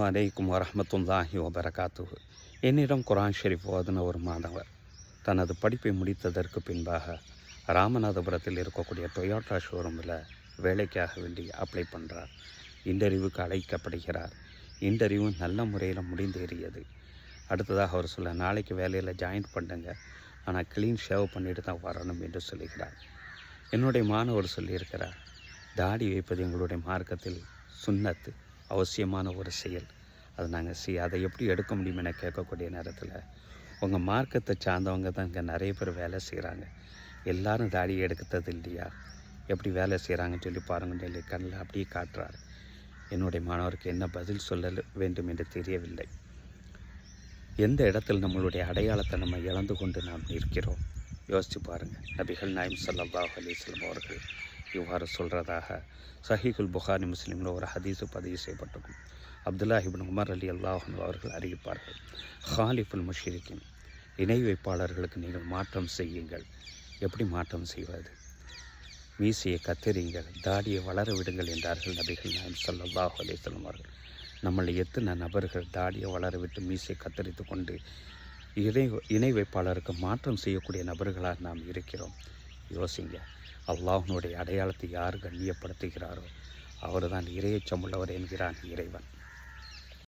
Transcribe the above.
அலைக்கும் வரமத்துல்லாஹி வபரகாத்து என்னிடம் குரான் ஷெரீப் ஓதுன ஒரு மாணவர் தனது படிப்பை முடித்ததற்கு பின்பாக ராமநாதபுரத்தில் இருக்கக்கூடிய டொயோட்டா ஷோரூமில் வேலைக்காக வேண்டி அப்ளை பண்ணுறார் இன்டர்வியூக்கு அழைக்கப்படுகிறார் இன்டர்வியூ நல்ல முறையில் முடிந்தேறியது அடுத்ததாக அவர் சொல்ல நாளைக்கு வேலையில் ஜாயின் பண்ணுங்க ஆனால் க்ளீன் ஷேவ் பண்ணிட்டு தான் வரணும் என்று சொல்லுகிறார் என்னுடைய மாணவர் சொல்லியிருக்கிறார் தாடி வைப்பது எங்களுடைய மார்க்கத்தில் சுண்ணத்து அவசியமான ஒரு செயல். அது நாங்கள் செய் அதை எப்படி எடுக்க முடியும் என கேட்கக்கூடிய நேரத்தில் உங்கள் மார்க்கத்தை சார்ந்தவங்க தான் இங்கே நிறைய பேர் வேலை செய்கிறாங்க எல்லாரும் தாடி எடுக்கிறது இல்லையா? எப்படி வேலை செய்கிறாங்கன்னு சொல்லி பாருங்கன்னு சொல்லி கண்ணில் அப்படியே காட்டுறாரு. என்னுடைய மாணவருக்கு என்ன பதில் சொல்ல வேண்டும் என்று தெரியவில்லை. எந்த இடத்தில் நம்மளுடைய அடையாளத்தை நம்ம இழந்து கொண்டு நாம் நிற்கிறோம்? யோசித்து பாருங்கள் நபிகள் நாயம் சல்லாஹ் அலைஹி அவர்கள் இவ்வாறு சொல்கிறதாக சஹீகுல் புகாரி முஸ்லீமில் ஒரு ஹதீஸு பதிவு செய்யப்பட்டிருக்கும். அப்துல்லா இப்னு உமர் அலி அல்லாஹன் அவர்கள் அறிவிப்பார்கள். ஹாலிஃபுல் முஷிரிக்கின் இணை வைப்பாளர்களுக்கு நீங்கள் மாற்றம் செய்யுங்கள். எப்படி மாற்றம் செய்வது? மீசையை கத்தரிங்கள் தாடியை வளர விடுங்கள் என்றார்கள் நபிகள் நாயம் ஸல்லல்லாஹு அலைஹி வஸல்லம் அவர்கள். நம்மளை எத்தனை நபர்கள் தாடியை வளர விட்டு மீசையை கத்தரித்து கொண்டு இணை இணை வைப்பாளருக்கு மாற்றம் செய்யக்கூடிய நபர்களாக நாம் இருக்கிறோம். யோசிங்க. அல்லாஹனுடைய அடையாளத்தை யார் கண்ணியப்படுத்துகிறாரோ அவர்தான் இறையச்சமுள்ளவர் என்கிறான் இறைவன்.